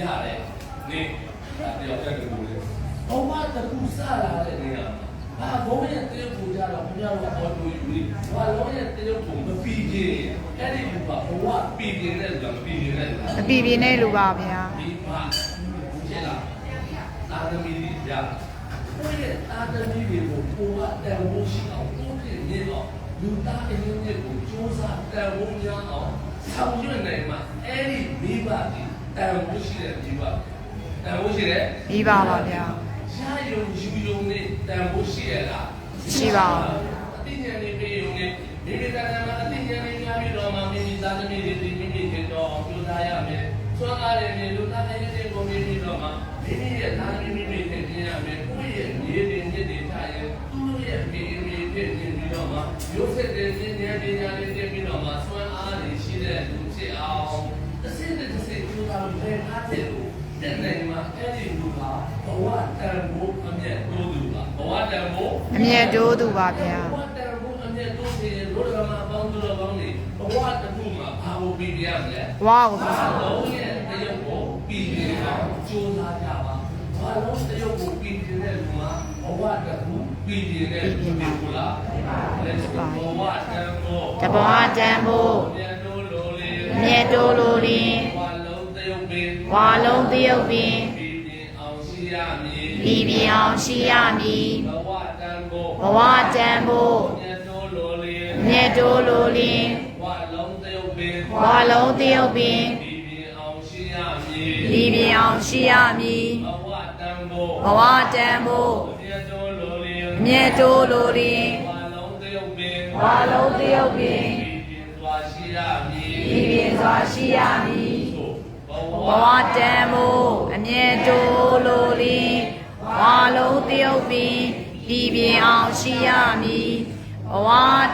ရတယ်နေတယောက်တည်းတူလေဘဝတကူစလာတဲ့နေရာဘာဘုံရဲ့တရုပ်ကိုကြတော့ဘုရားကအော်တိုယူပြီးဘာလုံးရဲ့တရုပ်ကိုမပြီးခြင်းအဲ့ဒီဘဝဘဝပြီးခြင်းတဲ့လူကမပြီးခြင်းတဲ့လူအပီပြင်းတဲ့လူပါဗျာဒီမှာဖြစ်လာသာသမီတွေကြာကိုယ့်ရဲ့သာသမီတွေကိုကိုယ်ကတန်ဖိုးရှိအောင်ကိုယ့်ရဲ့နေတော့လူသားအရင်းမြစ်ကိုစ조사တန်ဖိုးများအောင်ဆောင်ရွက်နိုင်မှအဲ့ဒီမိဘတွေ တန်ဖိုးရှိတဲ့မိဘတန်ဖိုးရှိတဲ့ပြီးပါပါဗျာရှားယုံယူယုံနဲ့တန်ဖိုးရှိရလားရှိပါဘူးအတိညာဉ်တွေပြေယုံနဲ့မိမိတန်တန်မှာအတိညာဉ်တွေများပြီးတော့မှမိမိသားသမီးတွေဒီမိမိတွေတော့ကြိုးစားရမယ်ဆွမ်းအားရမယ်လူသားတိုင်းတွေကိုမိမိတော့မှမိမိရဲ့သားသမီးမိမိတွေပြင်ရမယ်ကိုယ့်ရဲ့မြေတွေညစ်တွေထားရင်သူ့ရဲ့မိမိတွေပြင်ပြီးတော့မှရုပ်ဆက်တဲ့ဉာဏ်ဉာဏ်ပညာတွေပြင်ပြီးတော့မှဆွမ်းအားတွေရှိတဲ့ စိကြိုးစားလို့လည်းအားတဲ့လို့တဲ့နိုင်မှာအဲ့ဒီလူကဘဝတန်ဖိုးအမြတ်တိုးသူပါဘဝတန်ဖိုးအမြဲတိုးသူပါဗျာဘဝတန်ဖိုးအမြတ်တိုးစေလို့ရမပေါင်းသူတော်ကောင်းတွေဘဝတစ်ခုမှာဘာလို့ပြီးပြရမလဲဝါကိုဘာလုံးရဲ့တရုပ်ကိုပြီးပြအောင်ကြိုးစားကြပါဘာလုံးတရုပ်ကိုပြီးပြတဲ့လူမှာဘဝတစ်ခုပြီးပြတဲ့လူမျိုးလားလက်စဘဝတန်ဖိုးတဘွားတန်ဖို့မြတ်တိုးလိုလေမြဲတိုးလိုလင်းဘဝလုံးတရုပ်ပင် ဝါလုံးတရုပ်ပင်ပြီးပြအောင်ရှိရမည်ပြီးပြအောင်ရှိရမည်ဘဝတန်ဖိုးဘဝတန်ဖို့မြတ်တိုးလိုလေမြဲတိုးလိုလင်းဝါလုံးတရုပ်ပင်ဝါလုံးတရုပ်ပင်ပြီးပြအောင်ရှိရမည်ပြီးပြအောင်ရှိရမည်ဘဝတန်ဖိုးဘဝတန်ဖို့မြတ်တိုးလိုလေမြဲတိုးလိုလင်းဝါလုံးတရုပ်ပင်ဝါလုံးတရုပ်ပင်ပြီးပြစွာရှိရမည် ဝဝတန်ဖို့အမြဲတိုးလိုလင်းဝါလုံးတရုပ်ပင်ပြီးပြအောင်ရှိရမည်ဘဝ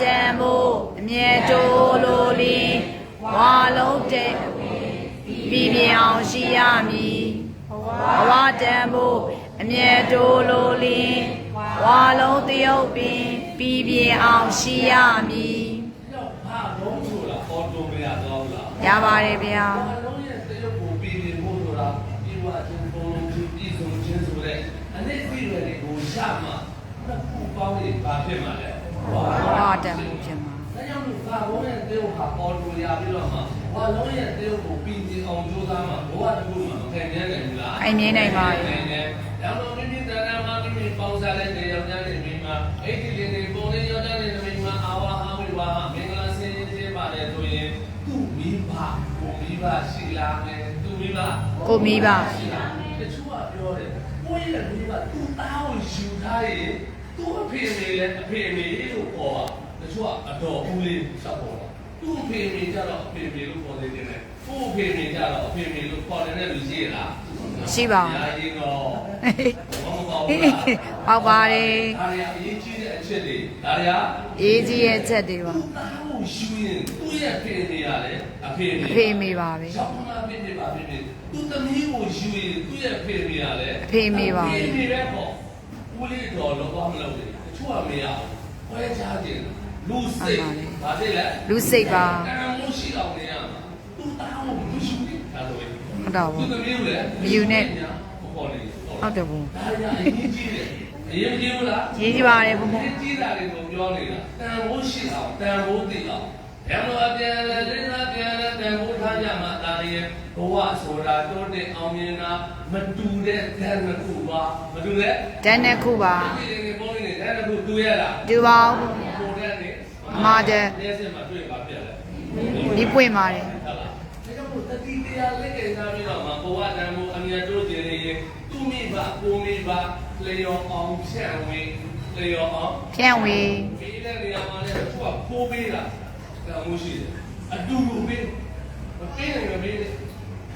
တန်ဖို့အမြဲတိုးလိုလင်းဝါလုံးတဲ့ပြီးပြအောင်ရှိရမည်ဘဝတန်ဖို့အမြဲတိုးလိုလင်းဝါလုံးတရုပ်ပင်ပြီးပြအောင်ရှိရမည်ရောက်ဘာလုံးဆိုတာပေါ်တိုမရတော့လားရပါတယ်ဗျာ ဘာလုံးရဲ့တရုပ်ကိုပြီးပြဖို့ဆိုတာပြီးဝချင်းပုံလုံးပြီးပြည်စုံချင်းဆိုတဲ့အနည်းပြီးရ တဲ့ကိုရမှာနှစ်ခုပေါင်းရင်ဘာဖြစ်မှာလဲဘဝတန်ဖို့ဖြစ်မှာဒါကြောင့်လို့ဘာလုံးရဲ့တရုပ်ဟာပေါ်တိုရပြီးတော့မှဘာလုံးရဲ့တရုပ်ကိုပြီးပြအောင်ကြိုးစားမှဘဝတစ်ခုမှာမခံရနိုင်ဘူးလားအိမ်မြင်နိုင်ပါရဲ့ရောင်တော်မိမိတဏ္ဍာမှာမိမိပေါင်းစားတဲ့နေရာများနဲ့မိမအဲ့ဒီလေးတွေပုံလေးရောက်တဲ့မိမအာဝါဟာဝိဝါမင်္ဂလာစင်စစ်ပါတယ်ဆိုရင်သူ့မိဘကိုမိဘရှိလာမယ်သူ့မိဘကိုမိဘရှိလာမယ်တချို့ကပြောတယ် ကိုယ့်ရဲ့မိဘသူ့သားကိုယူထားရင်သူ့အဖေမေလည်းအဖေမေလို့ခေါ်တာတချို့ကအတော်ဦးလေးစောက်ပေါ်တာသူ့အဖေမေကြတော့အဖေမေလို့ခေါ်နေတယ်ကိုယ့်အဖေမေကြတော့အဖေမေလို့ခေါ်နေတဲ့လူရှိရလားရှိပါညာရင်တော့ဘူးဘောမကောဘူးလားပေါက်ပါတယ်ဒါရီအရေးကြီးတဲ့အချက်တွေဒါရီကအေးကြီးရဲ့ချက်တွေပါ သူ့သားကိုယူရင်သူ့ရဲ့ဖေနေရလေအဖေနေအဖေမိပါပဲရောက်မှဖြစ်ဖြစ်ပါဖြစ်ဖြစ်သူ့သမီးကိုယူရင်သူ့ရဲ့ဖေနေရလေအဖေမိပါဖေနေပဲပေါ့ဦးလေးတော်လောကမလုပ်ဘူးတချို့ကမရဘူးခွဲခြားခြင်းလူစိတ်ဘာဖြစ်လဲလူစိတ်ပါတန်မိုးရှိအောင်နေရမှာသူ့သားကိုမယူဘူးဒါဆိုရင်ဟုတ်တော့သူ့ဘူးသမီးကိုလည်းမယူနဲ့ဟုတ်တယ်ဟုတ်တယ်ဘူးဒါရအရေးကြီးတယ် အရေးကြီးဘူးလားရေးကြီးပါတယ်ဘုံဘုံအရေးကြီးတာတွေကိုပြောနေတာတန်ဖိုးရှိအောင်တန်ဖိုးသိအောင်ဘယ်လိုအပြန်လဲဒိနာပြန်လဲတန်ဖိုးထားကြမှာဒါရီဘဝဆိုတာတိုးတဲ့အောင်မြင်တာမတူတဲ့ဓာတ်နှစ်ခုပါမတူတဲ့တန်းတဲ့ခုပါဒီနေပုံလေးနဲ့ဓာတ်နှစ်ခုတူရလားဒီပါဦးပုံတဲ့နေမာတဲ့လက်စင်မှာတွေ့ပါပြက်လဲဒီပွင့်ပါတယ်ဟုတ်လားဒါကြောင့်မို့တတိတရားလက်ကင်စားပြီးတော့မှဘဝတန်ဖိုးအမြတ်တိုးခြင်းနေရင်သူမိဘကိုမိဘ လျော်အောင်ဖြန့်ဝင်လျော်အောင်ဖြန့်ဝေပေးတဲ့နေရာမှာလည်းသူကပိုးပေးတာဒါမှရှိတယ်အတူတူပေးမပေးနိုင်မပေးနဲ့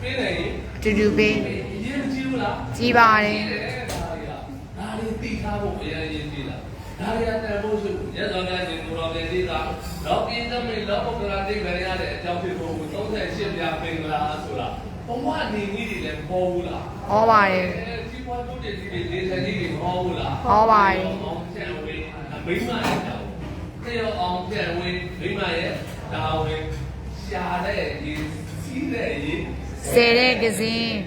ပေးနိုင်ရင်အတူတူပေးအရင်ကြည့်ဘူးလားကြီးပါတယ်ဒါတွေကဒါတွေသိထားဖို့အရင်ရင်ကြည့်လားဒါတွေကတန်ဖို့ဆိုရသော်များရှင်ကိုတော်ပြည်တာတော့ပြင်းသမေလောဘကရာတိဗရရတဲ့အကြောင်းဖြစ်ဖို့38ပြပင်္ဂလာဆိုတာဘဝနေနည်းတွေလည်းပေါ်ဘူးလားဟောပါတယ် ဒီပေါ်တို့တဲ့ဒီလေးစကြီးတွေပေါ်ဘူးလားဟောပါတယ်အောင်ကျန်ဝင်မိမရဲ့တောင်းတေအောင်ကျန်ဝင်မိမရဲ့တောင်းဝင်ရှာတဲ့ရေစီးတဲ့ရေဆယ်တဲ့ကစင်း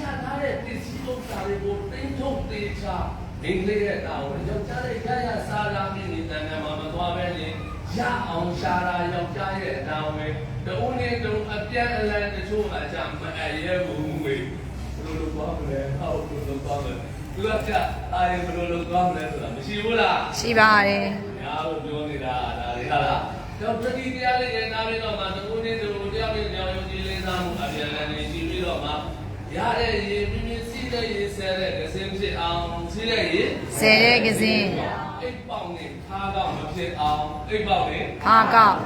တထားတဲ့ပစ္စည်းဥစ္စာတွေကိုတင်းထုတ်သေးချာမိန်းကလေးရဲ့တာဝန်ယောက်ျားရဲ့ရရစားလာမိနေတန်တန်မှာမသွားပဲလေရအောင်ရှာတာယောက်ျားရဲ့တာဝန်တဦးနဲ့တူအပြတ်အလန်တချို့အကြမအရဲဘူးဝေဘယ်လိုလုပ် သွားမလဲဟောဘယ်လိုလုပ်သွားမလဲသူကကြအာရင်ဘယ်လိုလုပ်သွားမလဲဆိုတာမရှိဘူးလားရှိပါတယ်။ညာလို့ပြောနေတာဒါတွေဟာလား။တော့ပတိတရားလေးရနာပြီးတော့မှတကူနေတူတရားပြီးတရားယုံကြည်လေးသားမှုအပြန်အလှန်နေရှိပြီးတော့မှရတဲ့ရေမိမိစီးတဲ့ရေဆဲတဲ့ကစင်းဖြစ်အောင်စီးတဲ့ရေဆယ်တဲ့ကစင်းအိတ်ပေါက်နဲ့ခါတော့မဖြစ်အောင်အိတ်ပေါက်နဲ့ခါကောက်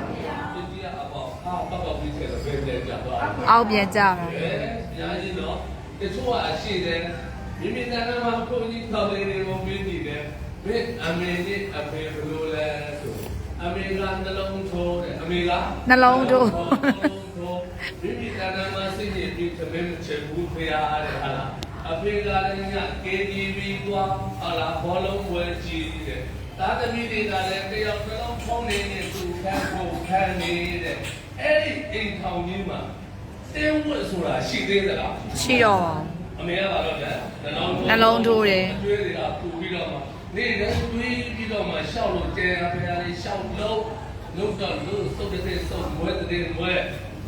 ပတိယအပေါက်ခါပေါက်ပေါက်ပြီးခဲ့တော့ပဲပြန်ကြသွားတယ်အောက်ပြန်ကြမှာ။အဲညာကြီးတော့ တချို့ကအရှိတယ်မိမိတန်တမှာကိုကြီးတော်လေးတွေကိုပြီးနေတယ်။ဘယ်အမေနဲ့အဖေဘယ်လိုလဲဆိုအမေကနှလုံးထိုးတယ်အမေကနှလုံးထိုးမိမိတန်တမှာစိတ်ညစ်ပြီးသမင်းချက်ဘူးဖရားတယ်ဟာလားအဖေကလည်းည KTV ကွာဟာလားဘောလုံးဝဲကြည့်တယ်သာသမီတွေကလည်းတယောက်တစ်လုံးဖုန်းနေနေသူခံဖို့ခံနေတဲ့အဲ့ဒီအိမ်ထောင်ကြီးမှာ တင်းဝတ်ဆိုတာရှိသေးသလားရှိတော့ပါအမေကပါတော့ဗျာနှလုံးနှလုံးထိုးတယ် တွေးတွေကပူပြီးတော့မှနေ့တိုင်းတွေးပြီးတော့မှရှောက်လို့တဲအဖေကလေးရှောက်လို့လို့တော့လို့စုပ်တဲ့စုပ်မွဲတဲ့မွဲ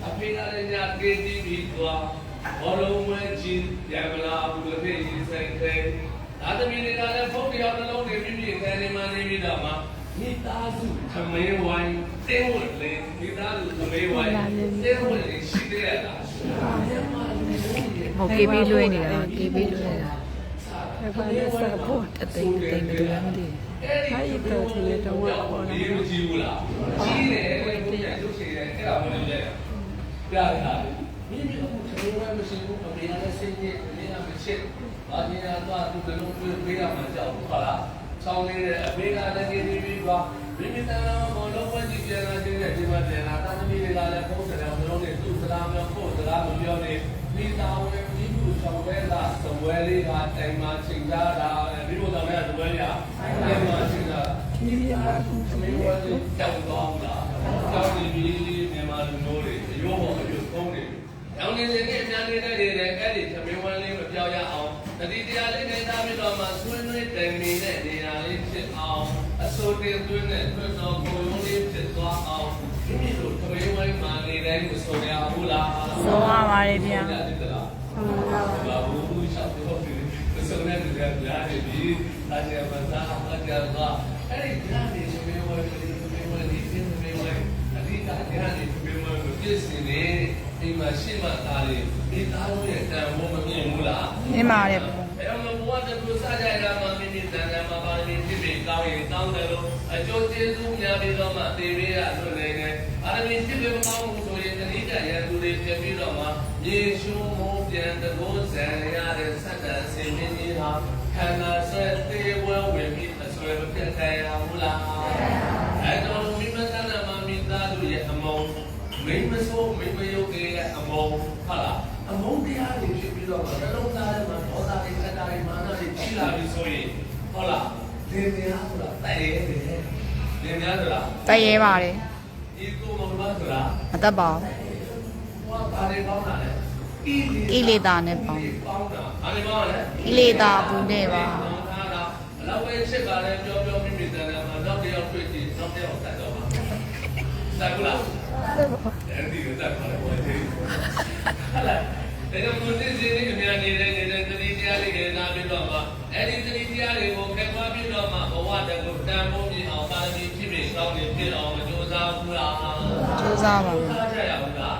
အဖေကလည်းညာ KTV ကွာဘောလုံးဝဲကြီးပြန်မလာဘူးလေဒီဆိုင်ခဲဒါသမီးတွေကလည်းဖုန်းပြောင်းနှလုံးတွေပြည့်ပြည့်ခဲနေမှနေပြီးတော့မှမိသားစုခမဲဝိုင်း တင်းဝင်လေမိသားစုခမဲဝိုင်းတင်းဝင်လေရှိသေးရလားဟို KB လွှဲနေတာ KB လွှဲနေတာဘာလဲစားဖို့အသိအသိမတူလားမသိအဲ့ဒီတော့ဒီတော့ပေါ်လာဒီမကြည့်ဘူးလားကြီးတယ်ဘယ်လိုလဲသူရှိတယ်အဲ့ဒါမလို့လဲပြရတာမိမိတို့ကဘယ်လိုမှမရှိဘူးအမေကလည်းစိတ်ကြီးအမေကမချစ်ဘာကြီးကတော့သူတို့တို့ပြေးရမှာကြောက်ဟုတ်လားဆောင်းနေတဲ့အမေကလည်းကြီးပြီးပြီးပါ မိမိတန်တော်ဘောလုံးဝကြည့်ပြန်လာတဲ့ဒီမှာပြန်လာတာသမီးတွေကလည်းပုံစံအောင်တို့နဲ့သူ့စကားမျိုးပို့စကားမပြောနေမိသားဝင်မိမှုဆောင်ဝဲတာသဝဲလေးကတိုင်မှာချိန်ကြတာမိဖို့ဆောင်ဝဲတာသဝဲလေးကတိုင်မှာချိန်ကြတာဒီရကူသမီးတို့ကကြောက်တော့လားကြောက်နေပြီမြန်မာလူမျိုးတွေအရိုးပေါ်အပြုတ်သုံးနေပြီရောင်နေနေနဲ့အများနေတဲ့တွေလည်းအဲ့ဒီသမီးဝမ်းလေးမပြောင်းရအောင်တတိတရားလေးနဲ့သားပြီးတော့မှဆွေးနွေးတိုင်နေတဲ့နေရာလေးဖြစ်အောင် အစိုးတင်သွင်းတဲ့အတွက်တော့ကိုယ်ရုံးလေးဖြစ်သွားအောင်မိမိတို့သမီးဝမ်းမှာနေတိုင်းကိုဆိုရဘူးလားဆုံးရပါတယ်ဗျာဟုတ်တယ်လားဘာဘူးရှောက်တော့ဒီစုံနေတယ်ကြာတယ်ဒီအကျေမသာအကျေသာအဲ့ဒီကြာနေဆိုပြီးတော့ဒီလိုမျိုးဒီဒီလိုမျိုးအဒီကကြာနေဆိုပြီးတော့ပြည့်စင်နေအိမ်မှာရှင်းမှသားလေးဒီသားလို့ရဲ့တန်ဖိုးမမြင်ဘူးလားမြင်ပါတယ် အဲ့တော့ဘဝတကူစားကြရမှာမိမိတန်တန်မှာပါလိဖြစ်ပြီးကောင်းရင်ကောင်းတယ်လို့အကျိုးကျေးဇူးများပြီးတော့မှသေပေးရဆိုနေတယ်အာရမီဖြစ်ပြီးမကောင်းဘူးဆိုရင်တတိယရန်သူတွေဖြစ်ပြီးတော့မှယေရှုမိုးပြန်တကိုးဆန်ရတဲ့ဆက်တန်စင်မင်းကြီးဟာခန္ဓာဆက်သေးဝဲဝင်ပြီးအဆွဲမပြတ်ခဲ့ရဘူးလားအဲ့တော့မိမတန်တမှာမိသားစုရဲ့အမုံမိမဆိုးမိမယုတ်ရဲ့အမုံဟုတ်လား အမုံတရားတွေဖြစ်ပြီးတော့မှနှလုံးသားထဲမှာဒေါသတွေစက်တာတွေမာနတွေကြီးလာပြီဆိုရင်ဟုတ်လားလင်းများဆိုတာတိုက်ရဲတယ်လင်းများဆိုတာတိုက်ရဲပါတယ်ဒီကိုမမဆိုတာမတတ်ပါဘူးဟောပါလေကောင်းတာလေကိလေသာနဲ့ပေါင်းကောင်းတာအားလည်းကောင်းတယ်ကိလေသာဘူးနဲ့ပါအလောက်ပဲချစ်ပါလေပြောပြောမိမိတန်တယ်မှာနောက်တစ်ယောက်တွေ့ကြည့်နောက်တစ်ယောက်တတ်တော့မှာတတ်ဘူးလားအဲ့ဒီကတတ်ပါလေ ဘာလဲဟာလားဒါကြောင့်ကိုသိစီနေအများနေတဲ့နေတဲ့တတိတရားလေးတွေနားပြီးတော့မှအဲ့ဒီတတိတရားတွေကိုခက်ခွားပြီးတော့မှဘဝတကူတန်ဖိုးမြင်အောင်ပါရမီဖြစ်ပြီးကောင်းနေဖြစ်အောင်ကြိုးစားဘူးလားစူးစမ်းပါမယ်စားကြရဘူးလား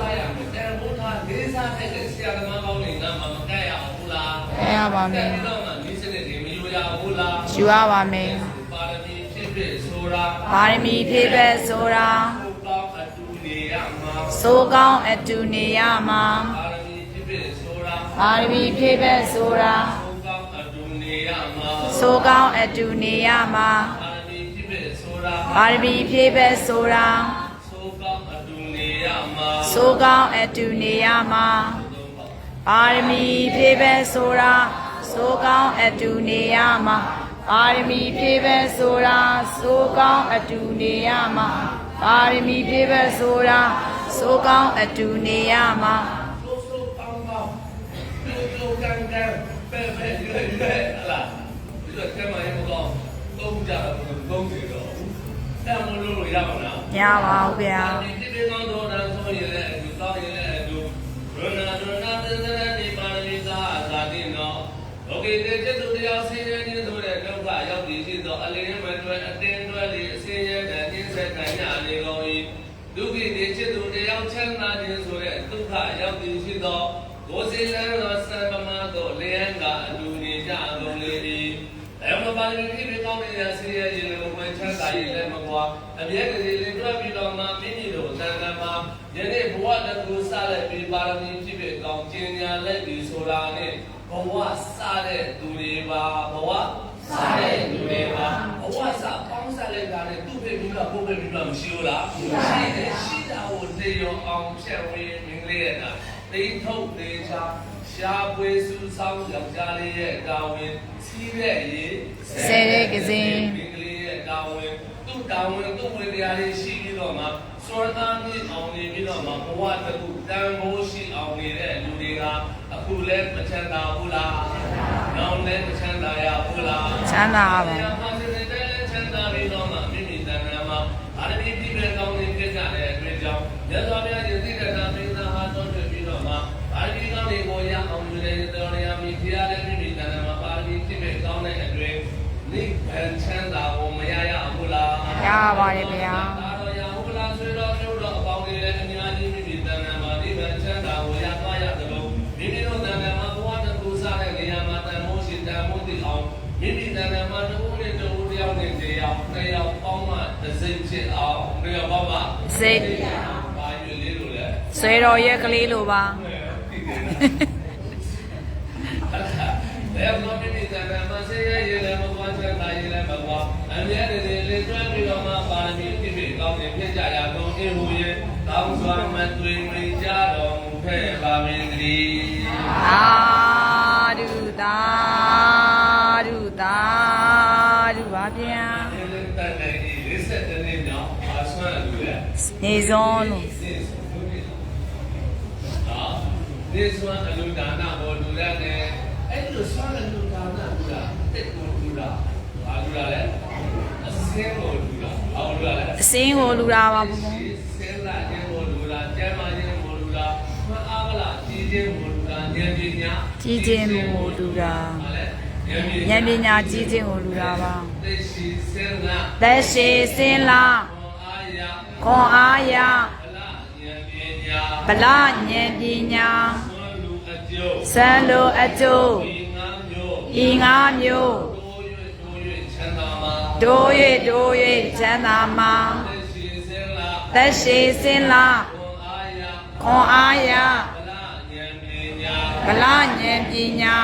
စားရမယ်တန်ဖိုးထားလေးစားတဲ့ဆရာသမားကောင်းတွေနားမှာမကဲရအောင်ဘူးလားအဲရပါမယ်ဒီတော့မှဒီစနစ်တွေမယူရဘူးလားယူရပါမယ်ပါရမီဖြစ်ဖြစ်ဆိုတာပါရမီဖြည့်ပဲဆိုတာ ကိုကောင်းအတူနေရမှာစိုးကောင်းအတူနေရမှာပါရမီဖြစ်ဖြစ်ဆိုတာပါရမီဖြည့်ပဲဆိုတာကိုကောင်းအတူနေရမှာစိုးကောင်းအတူနေရမှာပါရမီဖြစ်ဖြစ်ဆိုတာပါရမီဖြည့်ပဲဆိုတာကိုကောင်းအတူနေရမှာစိုးကောင်းအတူနေရမှာပါရမီဖြည့်ပဲဆိုတာစိုးကောင်းအတူနေရမှာပါရမီဖြည့်ပဲဆိုတာစိုးကောင်းအတူနေရမှာ ပါရမီပြည့်ပဲဆိုတာဆိုကောင်းအတူနေရမှာဆိုဆိုကောင်းကောင်းဆိုဆိုကန်းကန်းပဲပဲပဲပဲဟလာဒီလိုကဲမရေမကောင်းသုံးကြတော့သုံးကြတော့တမ်းမလို့လို့ရမလားရပါဘူးဗျာဒီဒီကောင်းတော့ဒါဆိုရင်လည်းဒီသားရင်လည်းဒီရနာတော့ ချမ်းသာခြင်းဆိုတဲ့ဒုက္ခရောက်ပြီးရှိသောကိုယ်စိတ်လန်းသောစံပမာသောလျံကအတူနေကြကုန်လေသည်အဲမပါဠိဖြစ်ပြီးကောင်းတဲ့ဆင်းရဲခြင်းကိုဝယ်ချမ်းသာရည်လည်းမကွာအပြည့်ကလေးလေးတွဲပြီးတော့မှမိမိတို့သံဃာမှာယနေ့ဘဝတကူစတဲ့ပြီးပါရမီဖြစ်ပြီးကောင်းကျင်ညာလက်ပြီးဆိုတာနဲ့ဘဝစတဲ့သူတွေပါဘဝစတဲ့သူတွေပါဘဝစပေါင်းစားလိုက်တာနဲ့သူ့ဖေမိကကိုယ်ဖေမိကမရှိဘူးလားရှိတယ်ရှိ တာကိုနေရောအောင်ဖြတ်ဝေးမင်္ဂလေးရတာတိထုတ်သေးချာရှားပွေစုဆောင်ယောက်ျားလေးရဲ့တာဝန်စီးတဲ့ရေဆယ်တဲ့ကစင်မိန်းကလေးရဲ့တာဝန်သူ့တာဝန်သူ့ဝင်တရားလေးရှိပြီးတော့မှစောသားမြင့်အောင်နေပြီးတော့မှဘဝတစ်ခုတန်ဖိုးရှိအောင်နေတဲ့လူတွေကအခုလဲမချမ်းသာဘူးလား။နောက်လဲမချမ်းသာရဘူးလား။ချမ်းသာပါဘု စ်စိတ်ဖြစ်အောင်တစ်ယောက်ပေါင်းမှစိတ်ပါရွေလေးလို့လဲဆွေတော်ရဲ့ကလေးလိုပါဘယ်မှာမိမိတန်ခါမှာဆေးရည်လည်းမကွာချက်တာရည်လည်းမကွာအမြဲတည်းလေးတွဲပြီးတော့မှပါရမီပြည့်ပြည့်ကောင်းနေဖြစ်ကြရကုန်အေဟူရဲ့ကောင်းစွာမသွေမိကြတော်မူခဲ့ပါမည်တည်းသာဓုသာဓုသာဓုပါဗျာ ဒီလိုတန်တဲ့ဒီလေးဆက်တဲ့နေ့တော့အဆွမ်းလူရဲ့နေစွန်းလို့ဟာဒီဆွမ်းအလူဒါနဘောလူရတဲ့အဲ့ဒီလိုဆွမ်းအလူဒါနလူတာတက်ကိုလူတာဘာလူတာလဲအစင်းကိုလူတာဘာလူတာလဲအစင်းကိုလူတာပါဘုံစင်းလာခြင်းကိုလူတာကျမ်းမာခြင်းကိုလူတာမအားမလားကြီးခြင်းကိုလူတာဉာဏ်ပညာကြီးခြင်းကိုလူတာဟာလေ ဉာဏ်ပညာကြီးခြင်းကိုလူတာပါသိရှိစင်းလာသက်ရှိစင်းလာအာယခွန်အားရဗလာဉာဏ်ပညာဗလဉာဏ်ပညာသွန်လူအကျိုးစံလိုအကျိုးဒီငါမျိုးဤငါမျိုးတိုး၍တိုး၍ချမ်းသာမှာတို့၍တို့၍ချမ်းသာမှာသက်ရှိစင်းလာသက်ရှိစင်းလာခွန်အာယခွန်အားရဗလာဉာဏ်ပညာ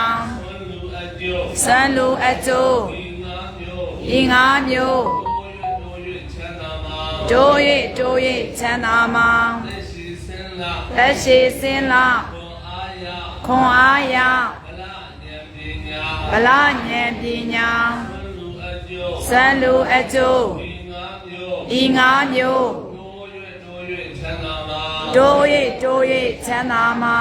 စံလိုအကျိုးဒီငါမျိုးဤငါမျိုးတိုး၍တိုး၍ချမ်းသာမှာတို့၍တို့၍ချမ်းသာမှာသက်ရှိစင်းလာသက်ရှိစင်းလာခွန်အာယခွန်အားရဗလာဉာဏ်ပညာဗလဉာဏ်ပညာသွန်လူအကျိုးစံလိုအကျိုးဒီငါမျိုးဤငါမျိုးတိုး၍တိုး၍ချမ်းသာမှာ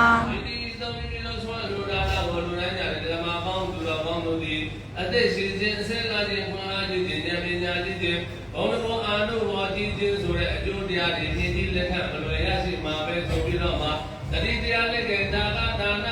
တို့၍တို့၍ချမ်းသာမှာဒီဒီသုံးပြီးလို့ဆိုလူဒါနာကိုလူတိုင်းကြတယ်ဓမ္မပေါင်းသူတော်ပေါင်းတို့ဒီအသက်ရှိခြင်းအစင်းလာခြင်းခွန်အားခြင်းဉာဏ်ပညာခြင်းခြင်းဘုံတော်အာနုဘောတိခြင်းဆိုတဲ့အကျိုးတရားတွေမြင်ပြီးလက်ခံမလွယ်ရရှိမှာပဲဆိုပြီးတော့မှတတိတရားလက်ကဒါကဒါန